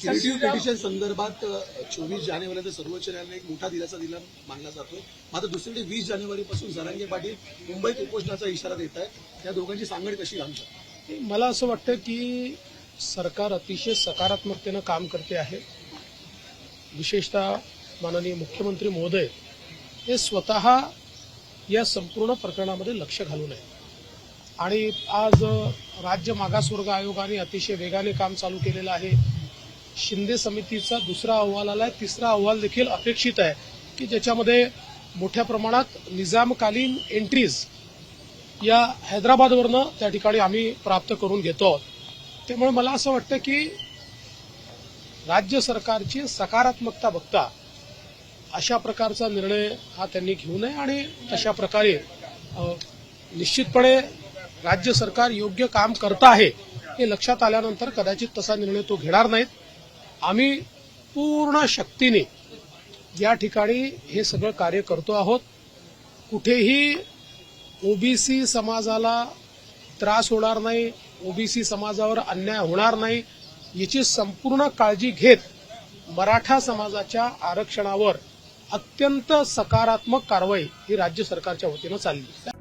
Creative petition संदर्भात चोवीस जानेवारीला सर्वोच्च न्यायालयाने एक मोठा दिलासा दिला मानला जातो. मात्र दुसरीकडे वीस जानेवारीपासून जरांगे पाटील मुंबईत उपोषणाचा इशारा देत आहेत. या दोघांची सांगड कशी घालू शकते? मला असं वाटतं की सरकार अतिशय सकारात्मकतेनं काम करते आहे. विशेषतः माननीय मुख्यमंत्री महोदय हे स्वतः या संपूर्ण प्रकरणामध्ये लक्ष घालून आहे आणि आज राज्य मागासवर्ग आयोगाने अतिशय वेगाने काम चालू केलेलं आहे. शिंदे समितीचा दुसरा अहवाल आलाय तिसरा अहवाल देखील अपेक्षित आहे की ज्याच्यामध्ये मोठ्या प्रमाणात निजामकालीन एंट्रीज या हैदराबादवरनं त्या ठिकाणी आम्ही प्राप्त करून घेतो आहोत. त्यामुळे मला असं वाटतं की राज्य सरकारची सकारात्मकता बघता अशा प्रकारचा निर्णय हा त्यांनी घेऊ नये आणि तशा प्रकारे निश्चितपणे राज्य सरकार योग्य काम करत आहे हे लक्षात आल्यानंतर कदाचित तसा निर्णय तो घेणार नाहीत. आम्ही पूर्ण शक्तीने या ठिकाणी हे सगळं कार्य करतो आहोत. कुठेही ओबीसी समाजाला त्रास होणार नाही ओबीसी समाजावर अन्याय होणार नाही याची संपूर्ण काळजी घेत मराठा समाजाच्या आरक्षणावर अत्यंत सकारात्मक कारवाई ही राज्य सरकारच्या वतीनं चालली.